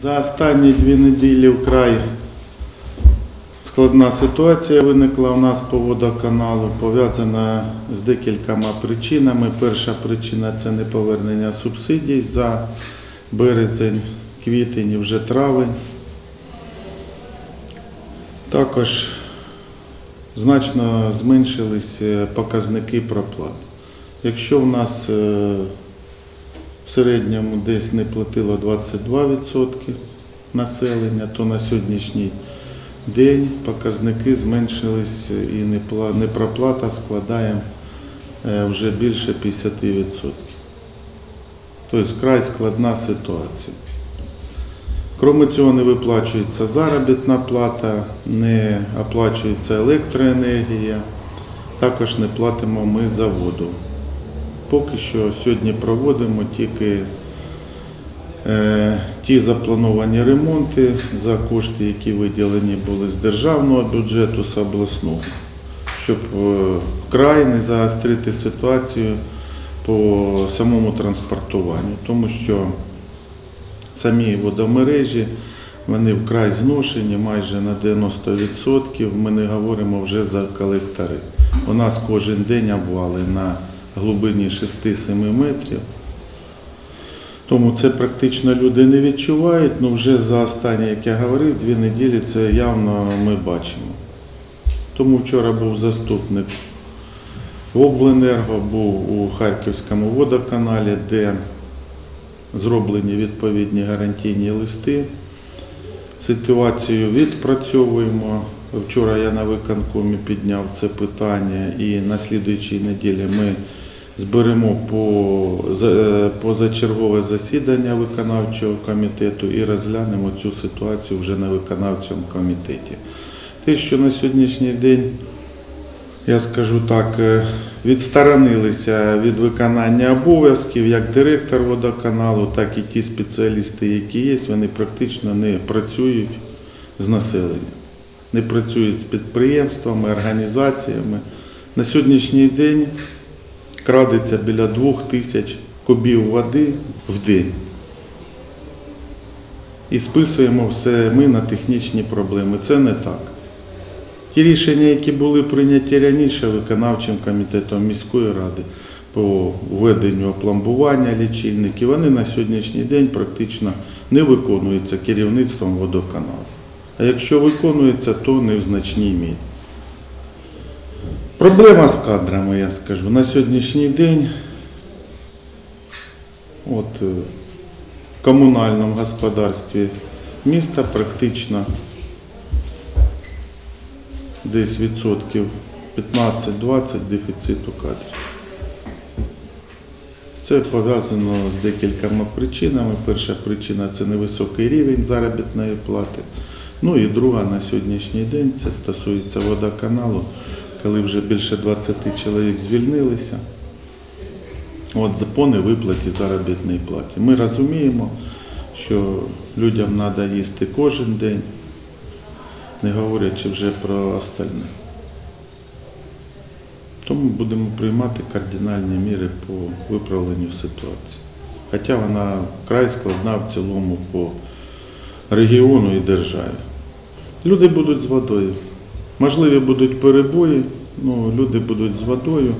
За останні дві неділі вкрай складна ситуація виникла у нас по водоканалу, пов'язана з декількома причинами. Перша причина це неповернення субсидій за березень, квітень і вже травень. Також значно зменшились е, показники проплат. Якщо в нас е, в середньому десь не платило 22% населення, то на сьогоднішній день показники зменшились і непроплата складає е, вже більше 50%. Тобто вкрай складна ситуація. Крім цього, не виплачується заробітна плата, не оплачується електроенергія, також не платимо ми за воду. Поки що сьогодні проводимо тільки е, ті заплановані ремонти за кошти, які виділені були з державного бюджету, з обласного, щоб е, вкрай не загострити ситуацію по самому транспортуванню, тому що самі водомережі вони вкрай зношені майже на 90%. Ми не говоримо вже за колектори. У нас кожен день обвали на глибині 6-7 метрів. Тому це практично люди не відчувають, але вже за останні, як я говорив, дві неділі це явно ми бачимо. Тому вчора був заступник Обленерго, був у Харківському водоканалі, де зроблені відповідні гарантійні листи. Ситуацію відпрацьовуємо. Вчора я на виконкомі підняв це питання і на слідуючій неділі ми зберемо е, позачергове засідання виконавчого комітету і розглянемо цю ситуацію вже на виконавчому комітеті. Те, що на сьогоднішній день я скажу так, е, відсторонилися від виконання обов'язків як директор водоканалу, так і ті спеціалісти, які є, вони практично не працюють з населенням, не працюють з підприємствами, організаціями. На сьогоднішній день крадеться біля двох тисяч кубів води в день. І списуємо все ми на технічні проблеми. Це не так. Ті рішення, які були прийняті раніше виконавчим комітетом міської ради по введенню опломбування лічильників, вони на сьогоднішній день практично не виконуються керівництвом водоканалу. А якщо виконується, то не в значній мірі. Проблема з кадрами, я скажу. На сьогоднішній день от, е, в комунальному господарстві міста практично десь відсотків 15-20 дефіциту кадрів. Це пов'язано з декількома причинами. Перша причина це невисокий рівень заробітної плати. Ну і друга на сьогоднішній день це стосується водоканалу, коли вже більше 20 чоловік звільнилися. От по невиплаті заробітної платі. Ми розуміємо, що людям треба їсти кожен день, не говорячи вже про остальне. Тому будемо приймати кардинальні міри по виправленню ситуації. Хоча вона вкрай складна в цілому по регіону і державі. Люди будуть з водою. Можливі будуть перебої, ну, люди будуть з водою.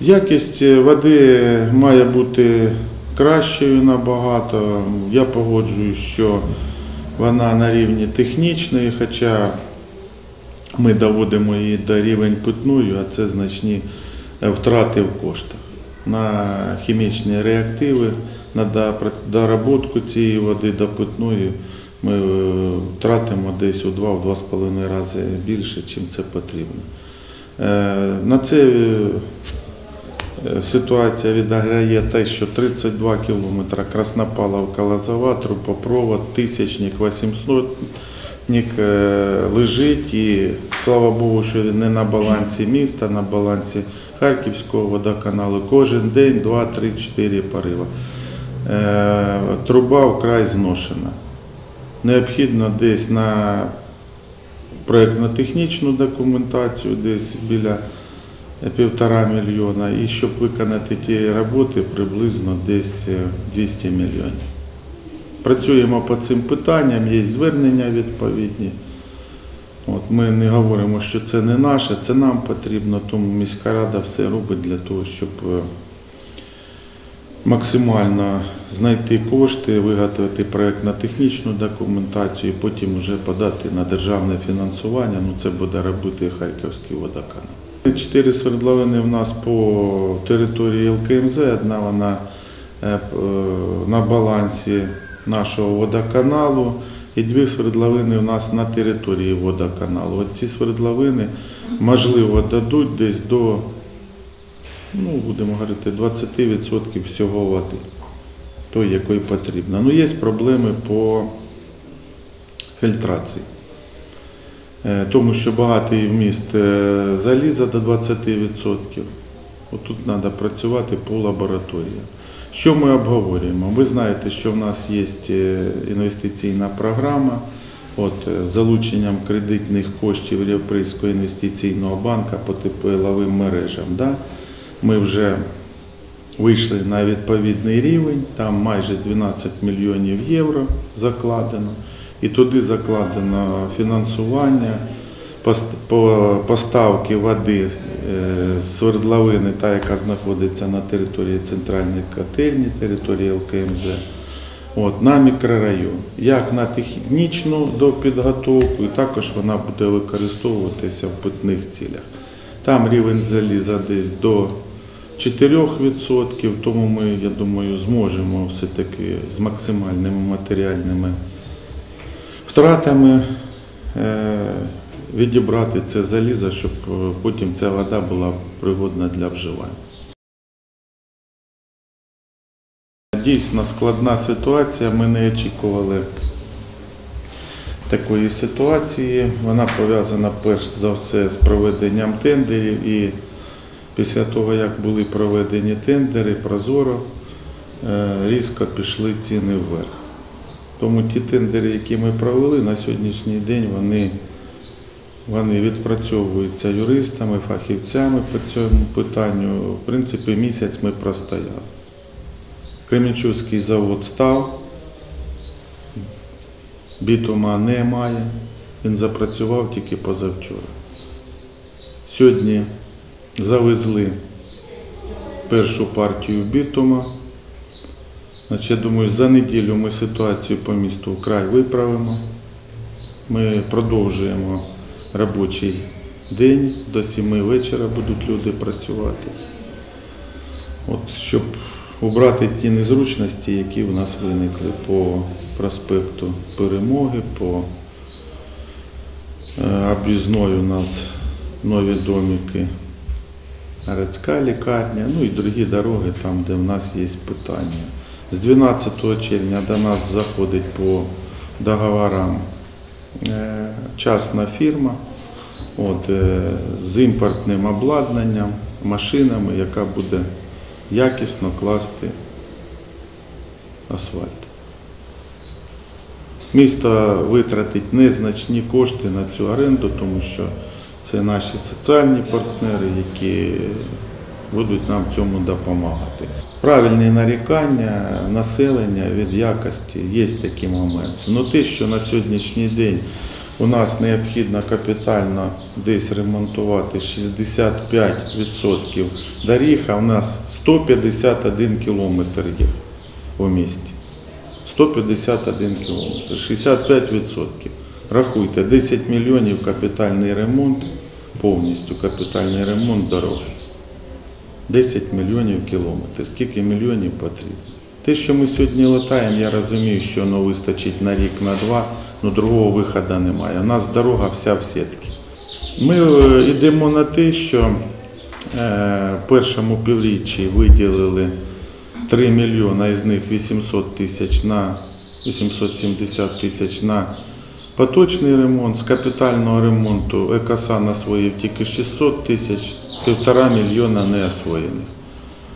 Якість води має бути кращою набагато. Я погоджуюсь, що вона на рівні технічної, хоча ми доводимо її до рівень питної, а це значні е, втрати в коштах. На хімічні реактиви, на доработку цієї води до питної ми е, втратимо десь у 2-2,5 рази більше, чим це потрібно. Е, На це е, ситуація відіграє те, що 32 кілометри Краснопаловка Лозова, трубопровод, тисячник, 800 е, лежить і слава Богу, що не на балансі міста, на балансі Харківського водоканалу. Кожен день 2, 3, 4 пориви. Е, Труба вкрай зношена. Необхідно десь на проєктно-технічну документацію, десь біля півтора мільйона. І щоб виконати ті роботи, приблизно десь е, 200 мільйонів. Працюємо по цим питанням, є звернення відповідні. От, ми не говоримо, що це не наше, це нам потрібно, тому міська рада все робить для того, щоб е, максимально знайти кошти, виготовити проєктно-технічну документацію і потім вже подати на державне фінансування. Ну, це буде робити Харківський водоканал. Чотири свердловини в нас по території ЛКМЗ, одна вона е, е, на балансі нашого водоканалу і дві свердловини у нас на території водоканалу. От ці свердловини, можливо, дадуть десь до, ну, будемо говорити, 20% всього води, той, якої потрібно. Ну, є проблеми по фільтрації. Е, Тому що багатий вміст е, заліза до 20%. Отут треба працювати по лабораторіям. Що ми обговорюємо? Ви знаєте, що в нас є е, інвестиційна програма от, з залученням кредитних коштів Європейського інвестиційного банку по тепловим мережам. Да? Ми вже вийшли на відповідний рівень, там майже 12 мільйонів євро закладено, і туди закладено фінансування по- поставки води е, з свердловини, та яка знаходиться на території центральної котельні, території ЛКМЗ, от, на мікрорайон, як на технічну допідготовку, і також вона буде використовуватися в питних цілях. Там рівень заліза десь до 4%, тому ми, я думаю, зможемо все-таки з максимальними матеріальними втратами е, відібрати це залізо, щоб е, потім ця вода була пригодна для вживання. Дійсно складна ситуація. Ми не очікували такої ситуації. Вона пов'язана перш за все з проведенням тендерів і після того, як були проведені тендери, прозоро е, різко пішли ціни вверх. Тому ті тендери, які ми провели на сьогоднішній день, вони, вони відпрацьовуються юристами, фахівцями по цьому питанню. В принципі, місяць ми простояли. Кременчуцький завод став, бітума немає, він запрацював тільки позавчора. Сьогодні завезли першу партію бітума. Значить, я думаю, за неділю ми ситуацію по місту вкрай виправимо. Ми продовжуємо робочий день, до 7 вечора будуть люди працювати. От, щоб убрати ті незручності, які в нас виникли по проспекту Перемоги, по е, об'їзної у нас нові домики, городська лікарня, ну і другі дороги, там, де в нас є питання. З 12 червня до нас заходить по договорам е, частна фірма от, е, з імпортним обладнанням, машинами, яка буде якісно класти асфальт. Місто витратить незначні кошти на цю оренду, тому що це наші соціальні партнери, які будуть нам цьому допомагати. Правильні нарікання населення від якості є такі моменти. Ну те, що на сьогоднішній день у нас необхідно капітально десь ремонтувати 65% доріг, а у нас 151 кілометр є у місті. 151 кілометр, 65%. Рахуйте, 10 мільйонів капітальний ремонт, повністю капітальний ремонт дороги. 10 мільйонів кілометрів. Скільки мільйонів потрібно? Те, що ми сьогодні латаємо, я розумію, що воно вистачить на рік, на два, але другого виходу немає. У нас дорога вся в сітки. Ми е, йдемо на те, що е, в першому півріччі виділили 3 мільйона, із них 800 тисяч на 870 тисяч на поточний ремонт. З капітального ремонту ЕКСАН освоїв тільки 600 тисяч, півтора мільйона не освоєних.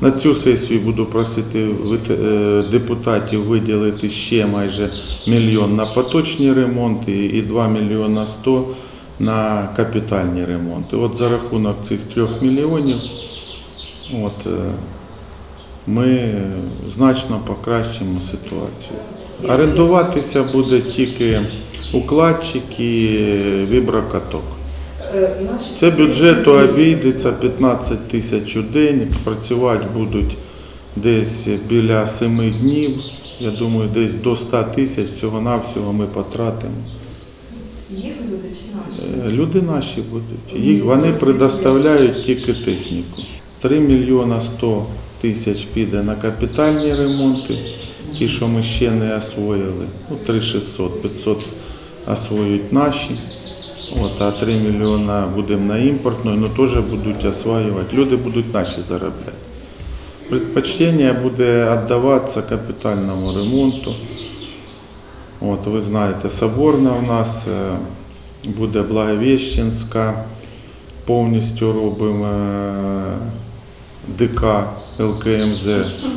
На цю сесію буду просити е, депутатів виділити ще майже мільйон на поточні ремонти і 2 мільйона 100 на капітальні ремонти. От за рахунок цих трьох мільйонів от, е, ми значно покращимо ситуацію. Орендуватися буде тільки укладчик і віброкаток. Е, Це бюджету обійдеться 15 тисяч у день, працювати будуть десь біля 7 днів. Я думаю, десь до 100 тисяч всього-навсього ми потратимо. Їх люди чи наші? Е, Люди наші будуть. Їх вони предоставляють тільки техніку. 3 мільйона 100 тисяч піде на капітальні ремонти, ті, що ми ще не освоїли. Ну, 3 600, 500 освоюють наші. От, а 3 мільйона будемо на імпортну, ну теж будуть осваювати. Люди будуть наші заробляти. Предпочтення буде віддаватися капітальному ремонту. От, ви знаєте, Соборна у нас е, буде Благовіщенська, повністю робимо е, ДК ЛКМЗ,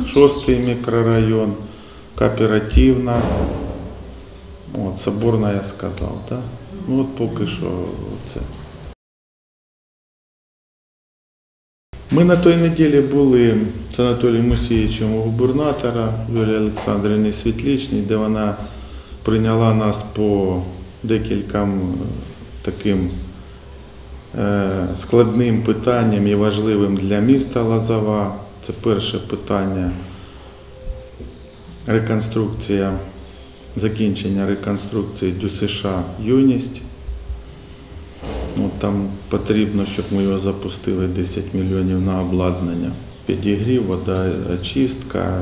6 мікрорайон, кооперативна. От, Соборна я сказав, так? Ну от поки що це. Ми на той неділі були з Анатолієм Мусієвичем у губернатора Юлії Олександрівни Світлічній, де вона прийняла нас по декільком е, таким е, складним питанням і важливим для міста Лазова. Це перше питання реконструкція, закінчення реконструкції ДЮСШ Юність. От там потрібно, щоб ми його запустили 10 мільйонів на обладнання. Підігрів, вода, очистка,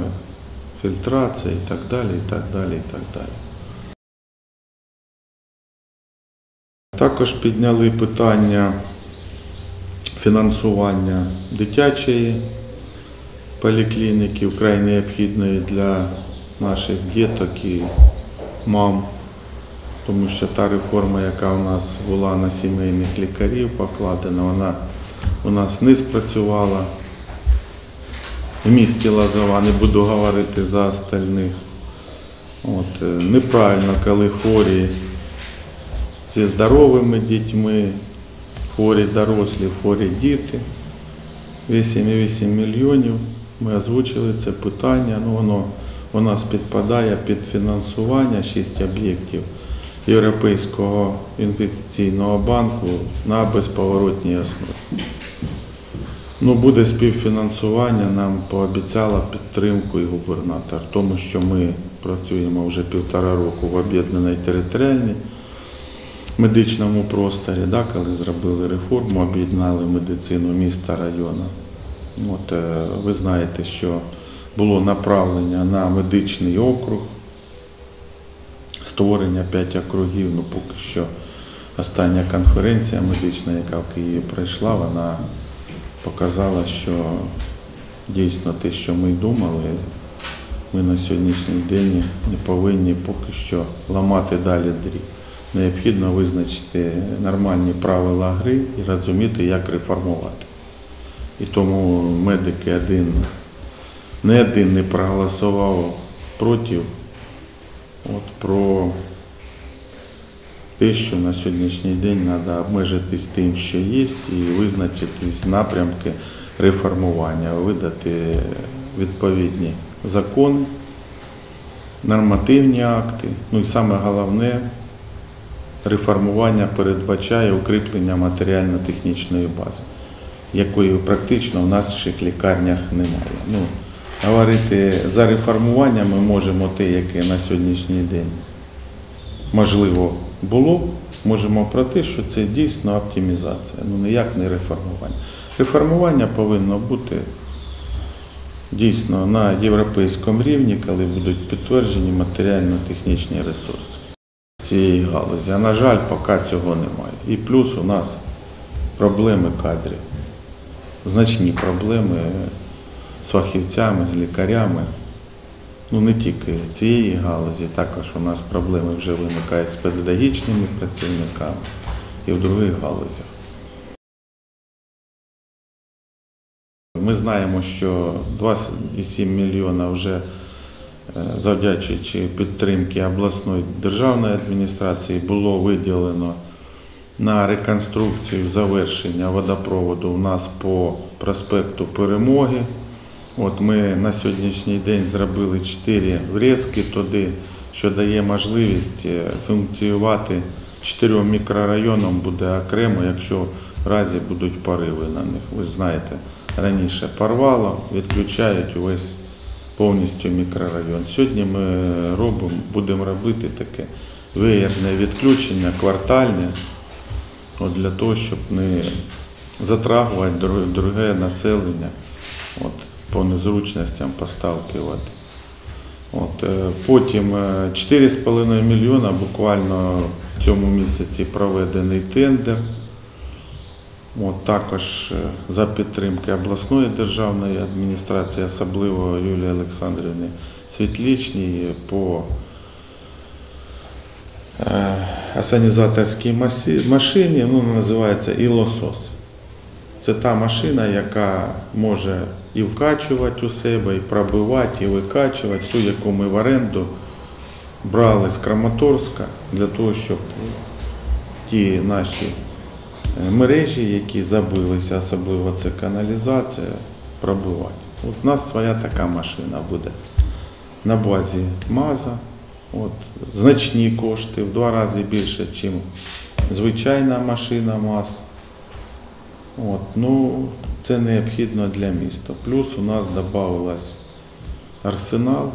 фільтрація і так далі, і так далі, і так далі. Також підняли питання фінансування дитячої поліклініки, вкрай необхідної для наших діток і мам тому що та реформа, яка у нас була на сімейних лікарів покладена, вона у нас не спрацювала. В місті Лазова, не буду говорити за остальних. От, е, неправильно, коли хворі зі здоровими дітьми, хворі дорослі, хворі діти. 8,8 мільйонів. Ми озвучили це питання, ну воно у нас підпадає під фінансування 6 об'єктів. Європейського інвестиційного банку на безповоротній основі. Ну, буде співфінансування, нам пообіцяла підтримку і губернатор, тому що ми працюємо вже півтора року в об'єднаній територіальній медичному просторі, да, коли зробили реформу, об'єднали медицину міста району. От, е, ви знаєте, що було направлення на медичний округ створення п'ять округів. Ну поки що остання конференція медична, яка в Києві пройшла, вона показала, що дійсно те, що ми думали, ми на сьогоднішній день не повинні поки що ламати далі дріб. Необхідно визначити нормальні правила гри і розуміти, як реформувати. І тому медики один, не один не проголосував проти От про те, що на сьогоднішній день треба обмежитись тим, що є, і визначитись напрямки реформування, видати відповідні закони, нормативні акти. Ну і саме головне, реформування передбачає укріплення матеріально-технічної бази, якої практично в наших лікарнях немає. Ну, Говорити за реформування ми можемо те, яке на сьогоднішній день можливо було, можемо про те, що це дійсно оптимізація, ну ніяк не реформування. Реформування повинно бути дійсно на європейському рівні, коли будуть підтверджені матеріально-технічні ресурси цієї галузі. А на жаль, поки цього немає. І плюс у нас проблеми кадрів, значні проблеми з фахівцями, з лікарями. Ну не тільки цієї галузі, також у нас проблеми вже виникають з педагогічними працівниками і в других галузях. Ми знаємо, що 2,7 мільйона вже е, завдячуючи підтримки обласної державної адміністрації було виділено на реконструкцію завершення водопроводу у нас по проспекту Перемоги. От ми на сьогоднішній день зробили 4 врізки туди, що дає можливість е, функціювати чотирьом мікрорайонам буде окремо, якщо в разі будуть пориви на них. Ви знаєте, раніше порвало, відключають увесь повністю мікрорайон. Сьогодні ми робимо, будемо робити таке веєрне відключення, квартальне, от для того, щоб не затрагувати друге населення от, по незручностям поставки води. От, е, потім е, 4,5 мільйона буквально в цьому місяці проведений тендер. От, також е, за підтримки обласної державної адміністрації, особливо Юлії Олександрівни Світлічній по е, асанізаторській машині, ну, називається «Ілосос». Це та машина, яка може і вкачувати у себе, і пробивати, і викачувати, ту, яку ми в оренду брали з Краматорська для того, щоб ті наші е, мережі, які забилися, особливо це каналізація, пробивати. От у нас своя така машина буде на базі МАЗа. От, значні кошти, в два рази більше, ніж звичайна машина МАЗ. От, ну, це необхідно для міста. Плюс у нас додавалось арсенал,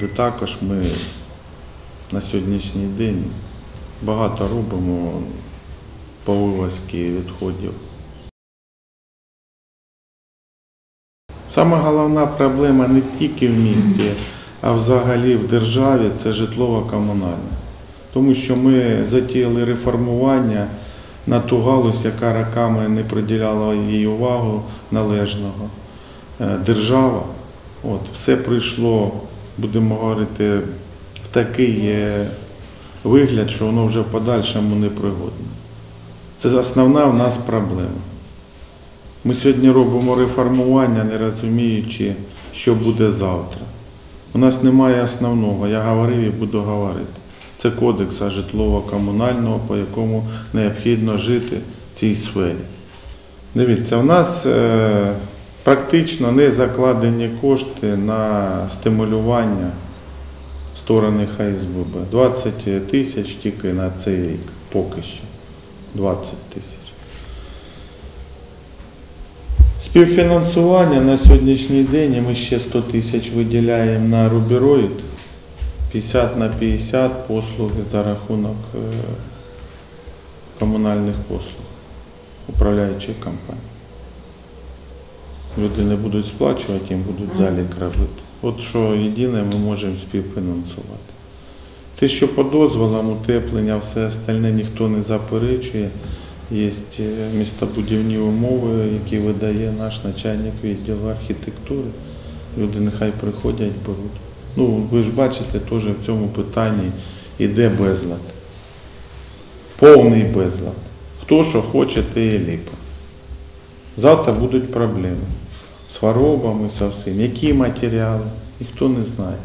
де також ми на сьогоднішній день багато робимо по вивозці відходів. Саме головна проблема не тільки в місті, а взагалі в державі це житлово-комунальне. Тому що ми затіяли реформування на ту галузь, яка роками не приділяла їй увагу належного. Е, Держава, от, все прийшло, будемо говорити, в такий вигляд, що воно вже в подальшому непригодне. Це основна в нас проблема. Ми сьогодні робимо реформування, не розуміючи, що буде завтра. У нас немає основного, я говорив і буду говорити. Це кодекс житлово-комунального, по якому необхідно жити в цій сфері. Дивіться, у нас е, практично не закладені кошти на стимулювання сторони ХСББ. 20 тисяч тільки на цей рік, поки що. 20 тисяч. Співфінансування на сьогоднішній день ми ще 100 тисяч виділяємо на рубероїд, 50 на 50 послуги за рахунок е, комунальних послуг управляючої компанії. Люди не будуть сплачувати, їм будуть залік робити. От що єдине ми можемо співфінансувати. Те, що по дозволам, утеплення, все остальне ніхто не заперечує. Є містобудівні умови, які видає наш начальник відділу архітектури. Люди нехай приходять, беруть. Ну, ви ж бачите, теж в цьому питанні йде безлад. Повний безлад. Хто що хоче, те і ліпе. Завтра будуть проблеми з хворобами, з всім. Які матеріали, ніхто не знає.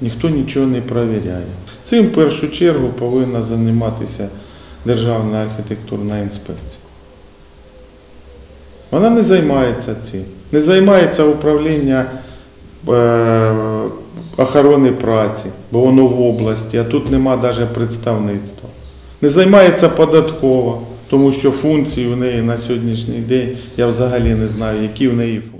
Ніхто нічого не перевіряє. Цим в першу чергу повинна займатися Державна архітектурна інспекція. Вона не займається цим. Не займається управління охорони праці, бо воно в області, а тут нема навіть представництва. Не займається податкова, тому що функції в неї на сьогоднішній день я взагалі не знаю, які в неї функції.